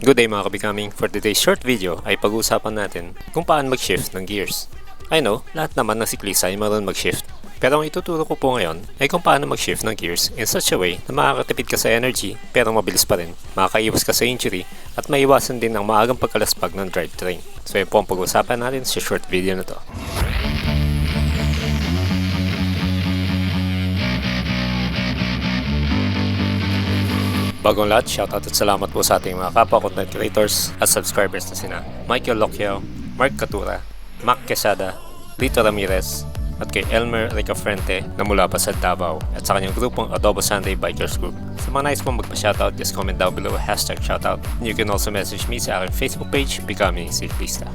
Good day mga kabikami. For today's short video ay pag-uusapan natin kung paano mag-shift ng gears. I know, lahat naman ng siklista ay marunong mag-shift. Pero ang ituturo ko po ngayon ay kung paano mag-shift ng gears in such a way na makakatipid ka sa energy pero mabilis pa rin, makakaiwas ka sa injury at maiwasan din ang maagang pagkalaspag ng drivetrain. So yun po ang pag-uusapan natin sa short video na to. Bagong lahat, shoutout at salamat po sa ating mga kapwa content creators at subscribers na sina Michael Locchio, Mark Catura, Mac Quesada, Lito Ramirez, at kay Elmer Ricafrente na mula pa sa Davao at sa kanyang grupong Adobo Sunday Bikers Group. Sa mga nais pong magpa-shoutout, just comment down below hashtag shoutout. And you can also message me sa aking Facebook page, Becoming Cyclista.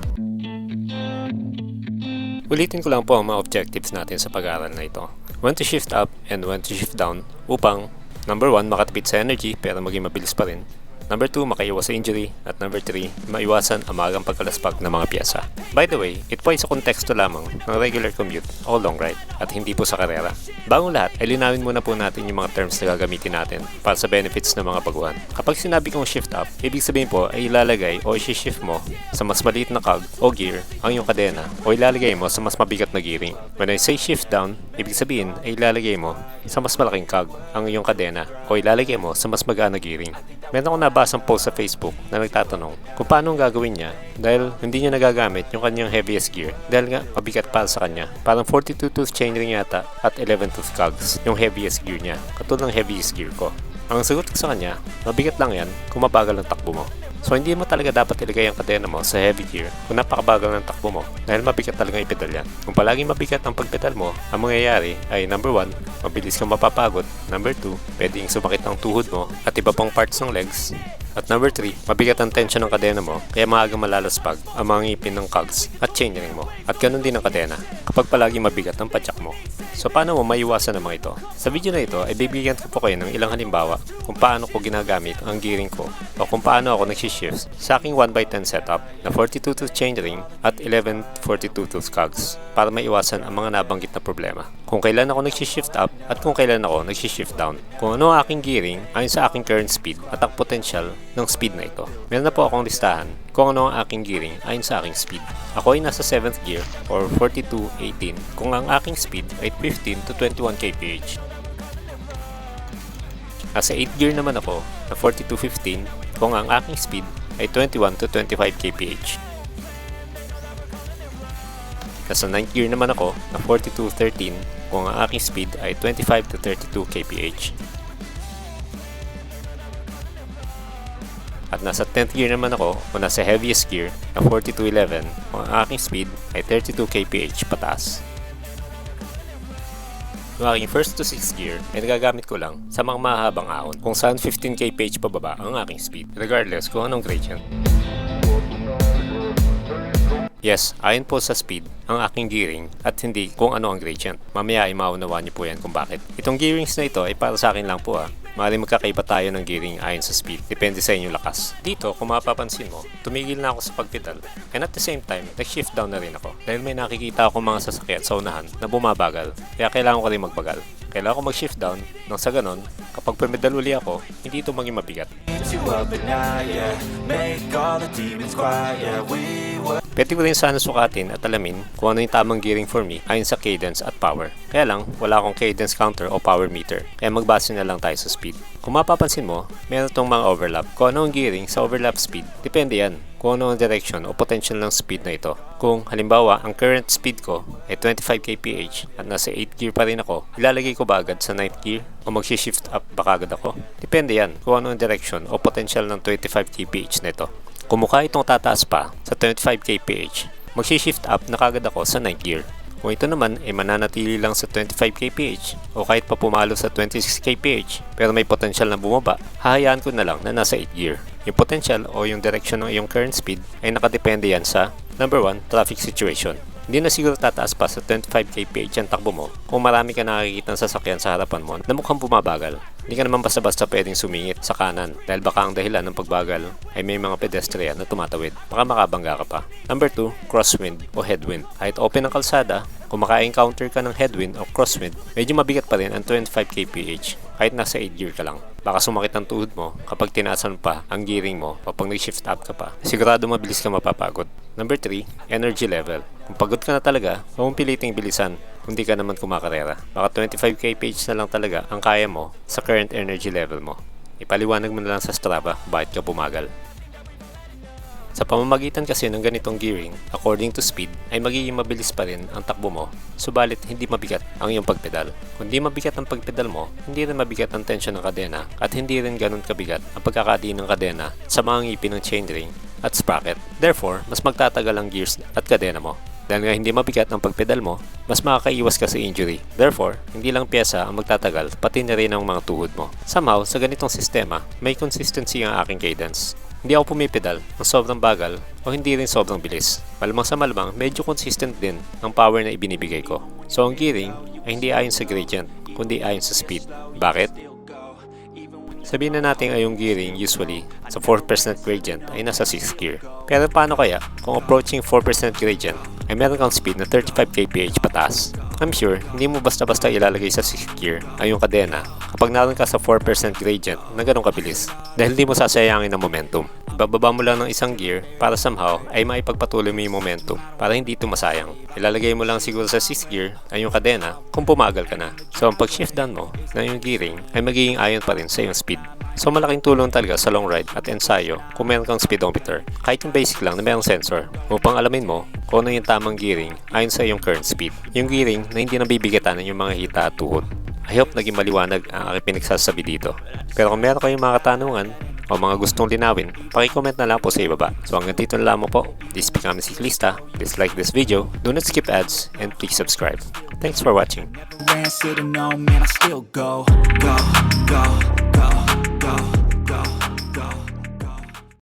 Ulitin ko lang po ang mga objectives natin sa pag-aaral na ito. When to shift up and when to shift down upang Number 1, makatipid sa energy pero maging mabilis pa rin. Number 2, makaiwas sa injury. At number 3, maiwasan ang magang pagkalaspag ng mga piyasa. By the way, ito ay sa konteksto lamang ng regular commute o long ride at hindi po sa karera. Bagong lahat, ay linawin muna po natin yung mga terms na gagamitin natin para sa benefits ng mga baguhan. Kapag sinabi kong shift up, ibig sabihin po ay ilalagay o isi-shift mo sa mas maliit na cog o gear ang iyong kadena o ilalagay mo sa mas mabigat na gearing. When I say shift down, ibig sabihin ay ilalagay mo sa mas malaking cog ang iyong kadena o ilalagay mo sa mas magaan na gearing. Meron ako nabasang post sa Facebook na nagtatanong kung paano gagawin niya dahil hindi niya nagagamit yung kanyang heaviest gear dahil nga mabigat para sa kanya. Parang 42 tooth chainring yata at 11 tooth cogs yung heaviest gear niya, katulad ng heaviest gear ko. Ang sagot ko sa kanya, mabigat lang yan kung mabagal ang takbo mo. So hindi mo talaga dapat ilagay ang kadena mo sa heavy gear kung napakabagal ng takbo mo dahil mabigat talaga yung pedal yan. Kung palaging mabigat ang pagpedal mo, ang mangyayari ay number 1, mabilis kang mapapagod. Number 2, pwedeng sumakit ang tuhod mo at iba pang parts ng legs. At number 3, mabigat ang tension ng kadena mo kaya maaga malalaspag ang mga ngipin ng cogs at chainring mo. At ganun din ang kadena kapag palagi mabigat ang padyak mo. So paano mo maiwasan mga ito? Sa video na ito ay bibigyan ko po kayo ng ilang halimbawa kung paano ko ginagamit ang gearing ko o kung paano ako nagsishift sa aking 1x10 setup na 42 tooth chainring at 11 42 tooth cogs para maiwasan ang mga nabanggit na problema. Kung kailan ako nagsishift up at kung kailan ako nagsishift down. Kung ano ang aking gearing ayon sa aking current speed at ang potential ng speed na ito. Meron na po akong listahan kung ano ang aking gearing ayon sa aking speed. Ako ay nasa 7th gear or 42-18 kung ang aking speed ay 15 to 21 kph. Nasa 8th gear naman ako na 42-15 kung ang aking speed ay 21 to 25 kph. Nasa 9th gear naman ako na 42-13 kung ang aking speed ay 25 to 32 kph. At nasa 10th gear naman ako o nasa heaviest gear na 4211 kung ang aking speed ay 32 kph pataas. Yung aking first to 6th gear ay nagagamit ko lang sa mga mahabang ahon kung saan 15 kph pababa ang aking speed regardless kung anong gradient. Yes, ayon po sa speed ang aking gearing at hindi kung ano ang gradient. Mamaya ay maunawa niyo po yan kung bakit. Itong gearings na ito ay para sa akin lang po ah. Maaaring magkakaiba tayo ng gearing ayon sa speed. Depende sa inyong lakas. Dito, kung mapapansin mo, tumigil na ako sa pagpedal. And at the same time, nag-shift down na rin ako. Dahil may nakikita ako mga sasakyan sa unahan na bumabagal. Kaya kailangan ko rin magbagal. Kailangan ko mag-shift down nang sa ganon, kapag pumedal uli ako, hindi ito maging mabigat. Pwede ko rin sana sukatin at alamin kung ano yung tamang gearing for me ayon sa cadence at power. Kaya lang, wala akong cadence counter o power meter. Kaya magbase na lang tayo sa speed. Kung mapapansin mo, meron tong mga overlap. Kung ano ang gearing sa overlap speed, depende yan kung ano ang direction o potential ng speed na ito. Kung halimbawa, ang current speed ko ay 25 kph at nasa 8 gear pa rin ako, ilalagay ko ba agad sa 9th gear o mag-shift up ba agad ako? Depende yan kung ano ang direction o potential ng 25 kph na ito. Kung mukha itong tataas pa sa 25 kph, mag-shift up na kagad ako sa 9th gear. Kung ito naman ay mananatili lang sa 25 kph o kahit pa pumalo sa 26 kph pero may potential na bumaba, hahayaan ko na lang na nasa 8 gear. Yung potential o yung direction ng iyong current speed ay nakadepende yan sa number 1, traffic situation. Hindi na siguro tataas pa sa 25 kph ang takbo mo kung marami ka nakikita ng sasakyan sa harapan mo na mukhang bumabagal. Hindi ka naman basta-basta pwedeng sumingit sa kanan dahil baka ang dahilan ng pagbagal ay may mga pedestrian na tumatawid. Baka makabangga ka pa. Number 2, crosswind o headwind. Kahit open ang kalsada, kung maka-encounter ka ng headwind o crosswind, medyo mabigat pa rin ang 25 kph kahit nasa 8 gear ka lang. Baka sumakit ang tuhod mo kapag tinaasan pa ang gearing mo o pag nag-shift up ka pa. Sigurado mabilis ka mapapagod. Number 3, energy level. Kung pagod ka na talaga, huwag piliting bilisan kung di ka naman kumakarera. Baka 25 kph na lang talaga ang kaya mo sa current energy level mo. Ipaliwanag mo na lang sa Strava bakit ka bumagal. Sa pamamagitan kasi ng ganitong gearing, according to speed, ay magiging mabilis pa rin ang takbo mo, subalit hindi mabigat ang iyong pagpedal. Kung di mabigat ang pagpedal mo, hindi rin mabigat ang tensyon ng kadena at hindi rin ganun kabigat ang pagkakadiin ng kadena sa mga ngipin ng chainring at sprocket. Therefore, mas magtatagal ang gears at kadena mo. Dahil nga hindi mabigat ang pagpedal mo, mas makakaiwas ka sa injury. Therefore, hindi lang pyesa ang magtatagal, pati na rin ang mga tuhod mo. Somehow, sa ganitong sistema, may consistency ang aking cadence. Hindi ako pumipedal ng sobrang bagal o hindi rin sobrang bilis. Malamang sa malamang, medyo consistent din ang power na ibinibigay ko. So ang gearing ay hindi ayon sa gradient, kundi ayon sa speed. Bakit? Sabihin na natin ay yung gearing usually sa 4% gradient ay nasa 6 gear. Pero paano kaya kung approaching 4% gradient ay meron kang speed na 35 kph pataas? I'm sure hindi mo basta-basta ilalagay sa 6 gear ay yung kadena kapag naroon ka sa 4% gradient na ganun kabilis dahil hindi mo sasayangin ang momentum. Bababa mo lang ng isang gear para somehow ay maipagpatuloy mo yung momentum para hindi ito masayang. Ilalagay mo lang siguro sa 6 gear ay yung kadena kung pumagal ka na. So ang pag-shift down mo na yung gearing ay magiging ayon pa rin sa iyong speed. So malaking tulong talaga sa long ride at ensayo kung meron kang speedometer. Kahit yung basic lang na merong sensor upang alamin mo kung ano yung tamang gearing ayon sa iyong current speed. Yung gearing na hindi nabibigatan ng yung mga hita at tuhod. I hope naging maliwanag ang aking pinagsasabi dito. Pero kung meron kayong mga katanungan o mga gustong linawin, pakicomment na lang po sa ibaba. So hanggang dito na lamang po. This is Become a Cyclista. Please like this video, do not skip ads, and please subscribe. Thanks for watching.